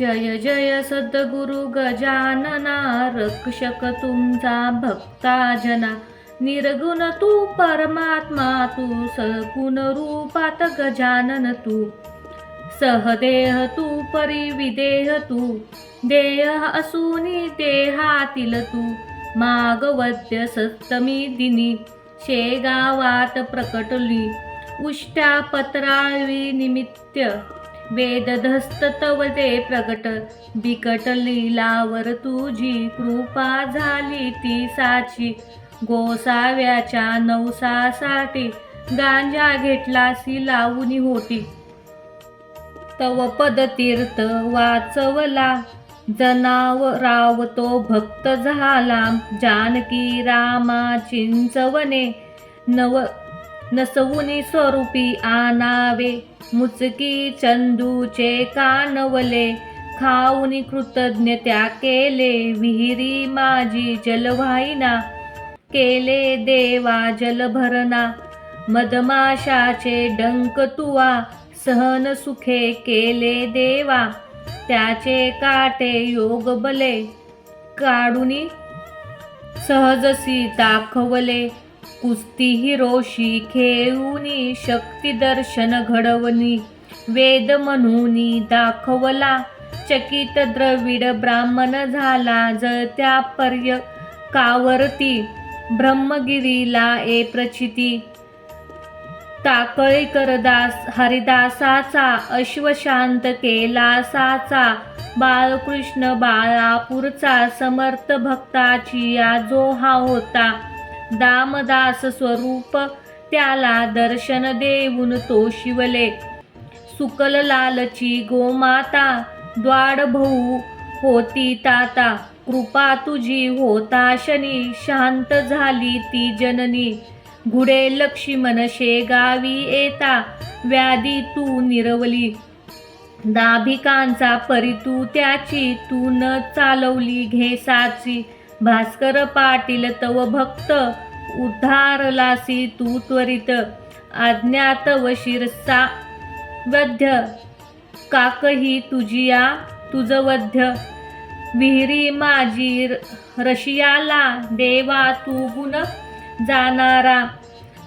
जय जय सद्गुरु गजानना रक्षक तुमचा भक्ता जना निर्गुण तू परमात्मा तू सगुण रूपात गजानन तू. सहदेह तू परिविदेह तू. देह असूनी देहातील तू. मागवद्य सप्तमी दिनी शेगावात प्रकटली. उष्ट्या पत्राळी निमित्त वेदधस्त तव प्रगट. बिकट लीलावर तुझी कृपा झाली ती साची. गोसाव्याच्या नवसासाठी गांजा घेतलासी लावून होती. तव पदतीर्थ वाचवला. जनावराव तो भक्त झाला. जानकी रामा चिंचवने नव नसवुनी स्वरूपी आनावे मुचकी चंदूचे कानवले. खाऊनी कृतज्ञ त्या केले. विहिरी माझी जलवाहिना. केले देवा जलभरणा. मधमाशाचे डंक तुवा. सहन सुखे केले देवा. त्याचे काटे योग बले. काढूनी सहजसी दाखवले. कुस्ती हिरोशी खेळूनी शक्ती दर्शन घडवणी वेद म्हणून दाखवला. चकित द्रविड ब्राह्मण झाला जळत्या पर्य कावरती. ब्रह्मगिरीला ए प्रचिती. टाकळीकर दास हरिदासाचा अश्वशांत केला साचा बाळकृष्ण बाळापूरचा समर्थ भक्ताची या जो हा होता. दामदास स्वरूप त्याला दर्शन देऊन तो शिवले. सुकल लालची गोमाता द्वाडभाऊ होती ताता. कृपा तुझी होता शनी शांत झाली ती जननी. घुडे लक्ष्मण शेगावी येता व्याधी तू निरवली. दाभिकांचा परी तू त्याची तू न चालवली घेसाची. भास्कर पाटील तव भक्त उद्धारलासी तू त्वरित. अज्ञात व शिरसा वध्य. काकही तुझिया तुझ वध्य. विहिरी माझी र- रशियाला देवा तू गुण जाणारा.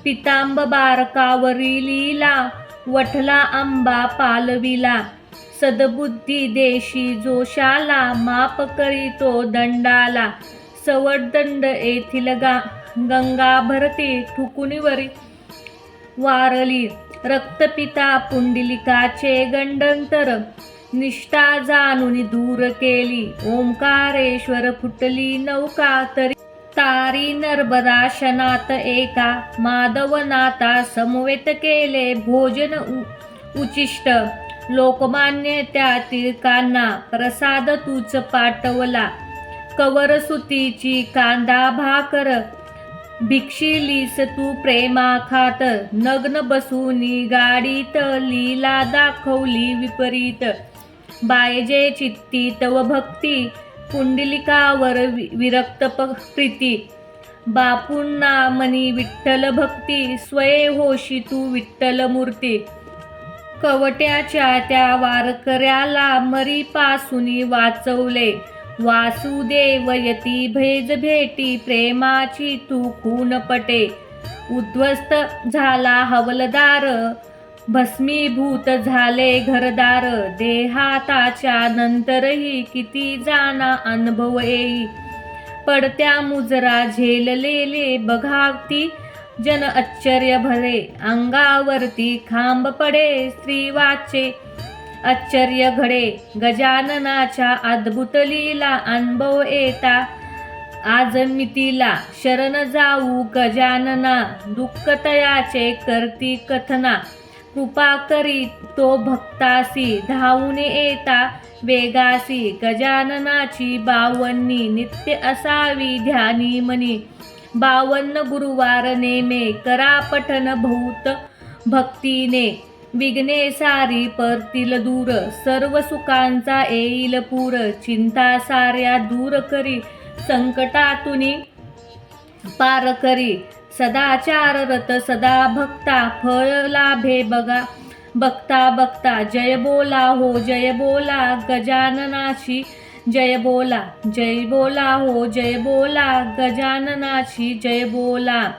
पितांब बारकावरी लीला वठला आंबा पालविला. सदबुद्धी देशी जोशाला माप करीतो दंडाला. सवडदंड येथील गा गंगा भरती ठुकुनीवरी वारली. रक्तपिता पुंडलिकाचे गंडंतर निष्ठा जाणून दूर केली. ओंकारेश्वर फुटली नौका तरी. तारी नर्मदाशनात एका माधवनाथा समवेत केले भोजन उ- उचिष्ट. लोकमान्य त्या तिळकांना प्रसाद तूच पाठवला. कवर सुतीची कांदा भाकर. भिक्षिलीस तू प्रेमा खात नग्न बसूनी गाडीत लीला दाखवली विपरीत. बायजे चित्ती तव भक्ती पुंडलिकावर वि- विरक्त प्रीती. बापूंना मनी विठ्ठल भक्ती स्वये होशी तू विठ्ठल मूर्ती. कवट्याच्या त्या वारकऱ्याला मरीपासून वाचवले. वासुदेव यती भेज भेटी प्रेमाची तू खून पटे उद्ध्वस्त झाला हवलदार भस्मीभूत झाले घरदार. देहाताच्या नंतरही किती जाना अनुभव येई. पडत्या मुजरा झेललेले बघावती जन आश्चर्य भरे. अंगावरती खांब पडे स्त्रीवाचे. आश्चर्य घडे. गजाननाच्या अद्भुत लीला अनुभव येता. आज मितीला शरण जाऊ गजानना दुःखतयाचे करती कथना. कृपा करी तो भक्तासी धावून येता. वेगासी गजाननाची बावन्नी नित्य असावी ध्यानी मनी. बावन्न गुरुवार नेमे करा पठन भूत भक्तीने. विघ्ने सारी परतील दूर. सर्व सुखांचा येईल पूर. चिंता साऱ्या दूर करी. संकटातुनी पार करी. सदाचार रत सदा भक्ता फळ लाभे बघा. बघता बघता जय बोला हो जय बोला गजाननाची जय बोला जय बोला हो जय बोला गजाननाची जय बोला.